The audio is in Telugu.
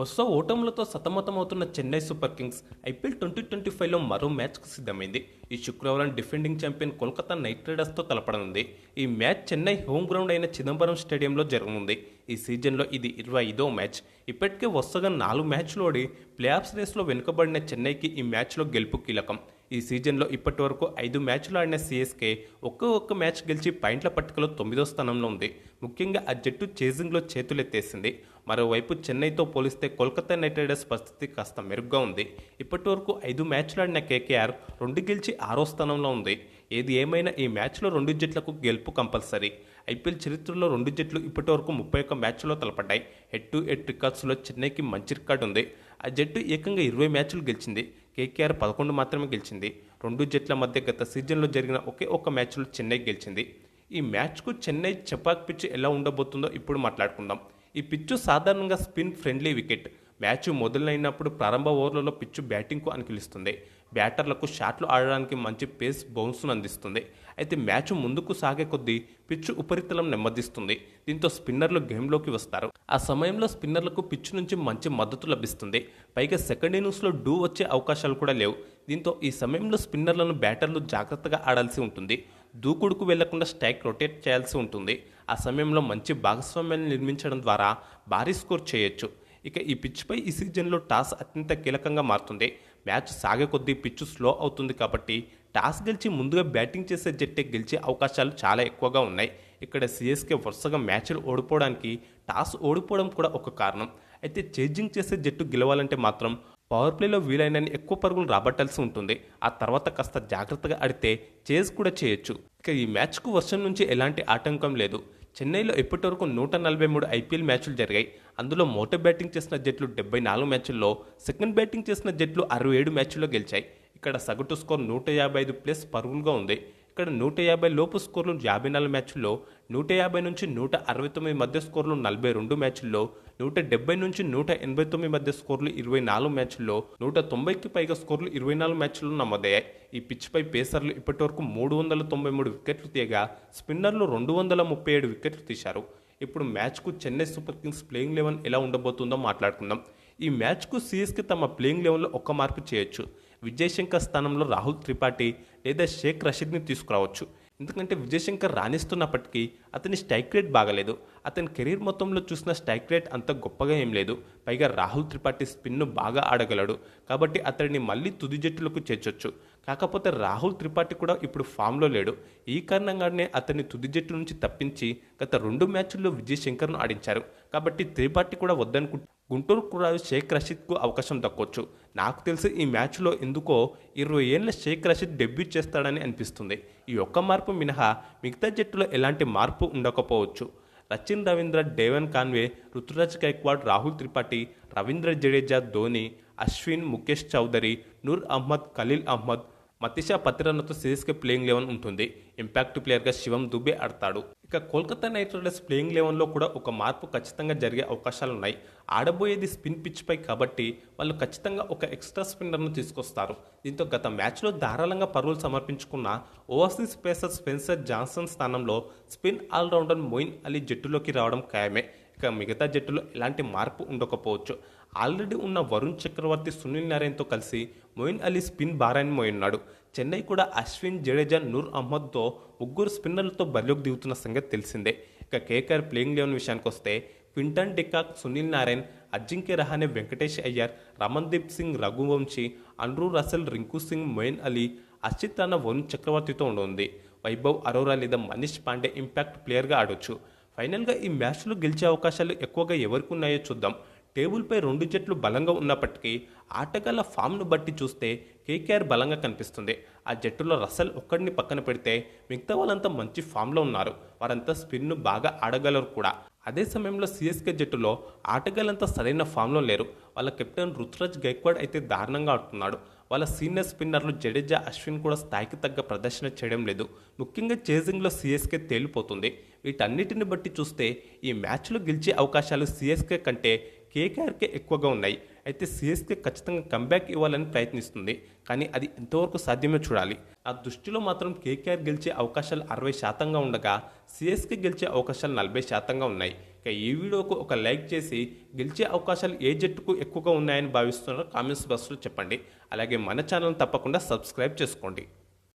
వరుస ఓటములతో సతమతమవుతున్న Chennai Super Kings IPL twenty twenty ఫైవ్లో మరో మ్యాచ్కు సిద్ధమైంది. ఈ శుక్రవారం డిఫెండింగ్ ఛాంపియన్ కోల్కతా నైట్ రైడర్స్తో తలపడనుంది. ఈ మ్యాచ్ చెన్నై హోమ్ గ్రౌండ్ అయిన చిదంబరం స్టేడియంలో జరగనుంది. ఈ సీజన్లో ఇది ఇరవై ఐదో మ్యాచ్. ఇప్పటికే వరుసగా నాలుగు మ్యాచ్లు ఓడి ప్లేఆఫ్స్ రేస్లో వెనుకబడిన చెన్నైకి ఈ మ్యాచ్లో గెలుపు కీలకం. ఈ సీజన్లో ఇప్పటి వరకు ఐదు మ్యాచ్లు ఆడిన సిఎస్కే ఒక్క ఒక్క మ్యాచ్ గెలిచి పాయింట్ల పట్టికలో తొమ్మిదో స్థానంలో ఉంది. ముఖ్యంగా ఆ జట్టు చేజింగ్లో చేతులెత్తేసింది. మరోవైపు చెన్నైతో పోలిస్తే కోల్కతా నైట్ రైడర్స్ పరిస్థితి కాస్త మెరుగ్గా ఉంది. ఇప్పటి వరకు ఐదు మ్యాచ్లు ఆడిన కేకేఆర్ రెండు గెలిచి ఆరో స్థానంలో ఉంది. ఏది ఏమైనా ఈ మ్యాచ్లో రెండు జట్లకు గెలుపు కంపల్సరీ. ఐపీఎల్ చరిత్రలో రెండు జట్లు ఇప్పటి వరకు ముప్పై ఒక్క మ్యాచ్లో తలపడ్డాయి. హెడ్ టు హెడ్ రికార్డ్స్లో చెన్నైకి మంచి రికార్డు ఉంది. ఆ జట్టు ఏకంగా ఇరవై మ్యాచ్లు గెలిచింది. కేకేఆర్ పదకొండు మాత్రమే గెలిచింది. రెండు జట్ల మధ్య గత సీజన్లో జరిగిన ఒకే ఒక్క మ్యాచ్లో చెన్నై గెలిచింది. ఈ మ్యాచ్కు చెన్నై చపాక్ పిచ్ ఎలా ఉండబోతుందో ఇప్పుడు మాట్లాడుకుందాం. ఈ పిచ్చు సాధారణంగా స్పిన్ ఫ్రెండ్లీ వికెట్. మ్యాచ్ మొదలైనప్పుడు ప్రారంభ ఓవర్లలో పిచ్చు బ్యాటింగ్కు అనుకూలిస్తుంది. బ్యాటర్లకు షాట్లు ఆడడానికి మంచి పేస్ బౌన్స్ను అందిస్తుంది. అయితే మ్యాచ్ ముందుకు సాగే కొద్దీ పిచ్చు ఉపరితలం నెమ్మదిస్తుంది. దీంతో స్పిన్నర్లు గేమ్లోకి వస్తారు. ఆ సమయంలో స్పిన్నర్లకు పిచ్చు నుంచి మంచి మద్దతు లభిస్తుంది. పైగా సెకండ్ ఇన్నింగ్స్లో డూ వచ్చే అవకాశాలు కూడా లేవు. దీంతో ఈ సమయంలో స్పిన్నర్లను బ్యాటర్లు జాగ్రత్తగా ఆడాల్సి ఉంటుంది. దూకుడుకు వెళ్ళకుండా స్ట్రైక్ రొటేట్ చేయాల్సి ఉంటుంది. ఆ సమయంలో మంచి భాగస్వామ్యాన్ని నిర్మించడం ద్వారా భారీ స్కోర్ చేయొచ్చు. ఇక ఈ పిచ్పై ఈ సీజన్లో టాస్ అత్యంత కీలకంగా మారుతుంది. మ్యాచ్ సాగే కొద్దీ పిచ్చు స్లో అవుతుంది కాబట్టి టాస్ గెలిచి ముందుగా బ్యాటింగ్ చేసే జట్టే గెలిచే అవకాశాలు చాలా ఎక్కువగా ఉన్నాయి. ఇక్కడ సిఎస్కే వరుసగా మ్యాచ్లు ఓడిపోవడానికి టాస్ ఓడిపోవడం కూడా ఒక కారణం. అయితే చేజింగ్ చేసే జట్టు గెలవాలంటే మాత్రం పవర్ ప్లేలో వీలైనన్ని ఎక్కువ పరుగులు రాబట్టాల్సి ఉంటుంది. ఆ తర్వాత కాస్త జాగ్రత్తగా ఆడితే చేజ్ కూడా చేయొచ్చు. ఇక ఈ మ్యాచ్కు వర్షం నుంచి ఎలాంటి ఆటంకం లేదు. చెన్నైలో ఇప్పటివరకు నూట నలభై మూడు ఐపీఎల్ మ్యాచ్లు జరిగాయి. అందులో మోటో బ్యాటింగ్ చేసిన జట్లు డెబ్బై నాలుగు మ్యాచ్ల్లో సెకండ్ బ్యాటింగ్ చేసిన జట్లు అరవై ఏడు మ్యాచ్ల్లో గెలిచాయి. ఇక్కడ సగటు స్కోర్ నూట యాభై ఐదు ప్లస్ పరుగులుగా ఉంది. ఇక్కడ నూట యాభై లోపు స్కోర్లు యాభై నాలుగు మ్యాచ్ల్లో నూట యాభై నుంచి నూట అరవై తొమ్మిది మధ్య స్కోర్లు నలభై రెండు మ్యాచ్ల్లో నూట డెబ్బై నుంచి నూట ఎనభై తొమ్మిది మధ్య స్కోర్లు ఇరవై నాలుగు మ్యాచ్ల్లో నూట తొంభైకి పైగా స్కోర్లు ఇరవై నాలుగు మ్యాచ్ల్లో నమోదయ్యాయి. ఈ పిచ్పై పేసర్లు ఇప్పటివరకు మూడు వందల తొంభై మూడు వికెట్లు తీయగా స్పిన్నర్లు రెండు వందల ముప్పై ఏడు వికెట్లు తీశారు. ఇప్పుడు మ్యాచ్కు Chennai Super Kings playing eleven ఎలా ఉండబోతుందో మాట్లాడుకుందాం. ఈ మ్యాచ్కు సిఎస్కి తమ ప్లేయింగ్ లెవెన్లో ఒక్క మార్పు చేయొచ్చు. విజయ్ శంకర్ స్థానంలో రాహుల్ త్రిపాఠి లేదా షేక్ రషీద్ని తీసుకురావచ్చు. ఎందుకంటే విజయ్ శంకర్ రాణిస్తున్నప్పటికీ అతని స్ట్రైక్ రేట్ బాగలేదు. అతని కెరీర్ మొత్తంలో చూసిన స్ట్రైక్ రేట్ అంత గొప్పగా ఏం లేదు. పైగా రాహుల్ త్రిపాఠి స్పిన్ను బాగా ఆడగలడు. కాబట్టి అతడిని మళ్ళీ తుది జట్టులకు చేర్చొచ్చు. కాకపోతే రాహుల్ త్రిపాఠి కూడా ఇప్పుడు ఫామ్లో లేడు. ఈ కారణంగానే అతన్ని తుది జట్టు నుంచి తప్పించి గత రెండు మ్యాచ్ల్లో విజయ్ శంకర్ను ఆడించారు. కాబట్టి త్రిపాఠి కూడా వద్దనుకుంటు గుంటూరు కుర్రాడు షేక్ రషీద్కు అవకాశం దక్కొచ్చు. నాకు తెలిసి ఈ మ్యాచ్లో ఎందుకో ఇరవై ఏళ్ళ షేక్ రషీద్ డెబ్యూట్ చేస్తాడని అనిపిస్తుంది. ఈ ఒక్క మార్పు మినహా మిగతా జట్టులో ఎలాంటి మార్పు ఉండకపోవచ్చు. రచిన్ రవీంద్ర డేవన్ కాన్వే రుతురాజ్ గైక్వాడ్ రాహుల్ త్రిపాఠి రవీంద్ర జడేజా ధోని అశ్విన్ ముఖేష్ చౌదరి నూర్ అహ్మద్ ఖలీల్ అహ్మద్ మతిషా పతిరన్నతో సిరీస్కి ప్లేయింగ్ లెవెన్ ఉంటుంది. ఇంపాక్ట్ ప్లేయర్గా శివం దుబే ఆడతాడు. ఇక కోల్కతా నైట్ రైడర్స్ ప్లేయింగ్ లెవెన్లో కూడా ఒక మార్పు ఖచ్చితంగా జరిగే అవకాశాలు ఉన్నాయి. ఆడబోయేది స్పిన్ పిచ్పై కాబట్టి వాళ్ళు ఖచ్చితంగా ఒక ఎక్స్ట్రా స్పిన్నర్ను తీసుకొస్తారు. దీంతో గత మ్యాచ్లో ధారాళంగా పరుగులు సమర్పించుకున్న ఓవర్సీస్ పేసర్ స్పెన్సర్ జాన్సన్ స్థానంలో స్పిన్ ఆల్రౌండర్ మొయిన్ అలీ జట్టులోకి రావడం ఖాయమే. ఇక మిగతా జట్టులో ఎలాంటి మార్పు ఉండకపోవచ్చు. ఆల్రెడీ ఉన్న వరుణ్ చక్రవర్తి సునీల్ నారాయణతో కలిసి మొయిన్ అలీ స్పిన్ భారాన్ని మోయన్నాడు చెన్నై కూడా అశ్విన్ జడేజా నూర్ అహ్మద్తో ముగ్గురు స్పిన్నర్లతో బరిలోకి దిగుతున్న సంగతి తెలిసిందే. ఇక కేకేఆర్ ప్లేయింగ్ లెవెన్ విషయానికి వస్తే Quinton de Kock Sunil Narine Ajinkya Rahane Venkatesh Iyer Ramandeep Singh Raghuvanshi Andrew Russell Rinku Singh Moeen Ali Harshit Rana Varun చక్రవర్తితో ఉండనుంది వైభవ్ అరోరా లేదా మనీష్ పాండే ఇంపాక్ట్ ప్లేయర్గా ఆడొచ్చు. ఫైనల్గా ఈ మ్యాచ్లో గెలిచే అవకాశాలు ఎక్కువగా ఎవరికి ఉన్నాయో చూద్దాం. టేబుల్పై రెండు జట్లు బలంగా ఉన్నప్పటికీ ఆటగాళ్ళ ఫామ్ను బట్టి చూస్తే కేకేఆర్ బలంగా కనిపిస్తుంది. ఆ జట్టులో రసల్ ఒక్కడిని పక్కన పెడితే మిగతా వాళ్ళంతా మంచి ఫామ్లో ఉన్నారు. వారంతా స్పిన్ను బాగా ఆడగలరు కూడా. అదే సమయంలో సిఎస్కే జట్టులో ఆటగాళ్ళంతా సరైన ఫామ్లో లేరు. వాళ్ళ కెప్టెన్ రుతురాజ్ గైక్వాడ్ అయితే దారుణంగా ఆడుతున్నాడు. వాళ్ళ సీనియర్ స్పిన్నర్లు జడేజా అశ్విన్ కూడా స్థాయికి తగ్గ ప్రదర్శన చేయడం లేదు. ముఖ్యంగా చేజింగ్లో సిఎస్కే తేలిపోతుంది. వీటన్నిటిని బట్టి చూస్తే ఈ మ్యాచ్లో గెలిచే అవకాశాలు సిఎస్కే కంటే కేకేఆర్కే ఎక్కువగా ఉన్నాయి. అయితే సిఎస్కే ఖచ్చితంగా కంబ్యాక్ ఇవ్వాలని ప్రయత్నిస్తుంది. కానీ అది ఎంతవరకు సాధ్యమో చూడాలి. ఆ దృష్టిలో మాత్రం కేకేఆర్ గెలిచే అవకాశాలు అరవై శాతంగా ఉండగా సిఎస్కే గెలిచే అవకాశాలు నలభై శాతంగా ఉన్నాయి. ఇక ఈ వీడియోకు ఒక లైక్ చేసి గెలిచే అవకాశాలు ఏ జట్టుకు ఎక్కువగా ఉన్నాయని భావిస్తున్నారో కామెంట్స్ బాక్స్లో చెప్పండి. అలాగే మన ఛానల్ తప్పకుండా సబ్స్క్రైబ్ చేసుకోండి.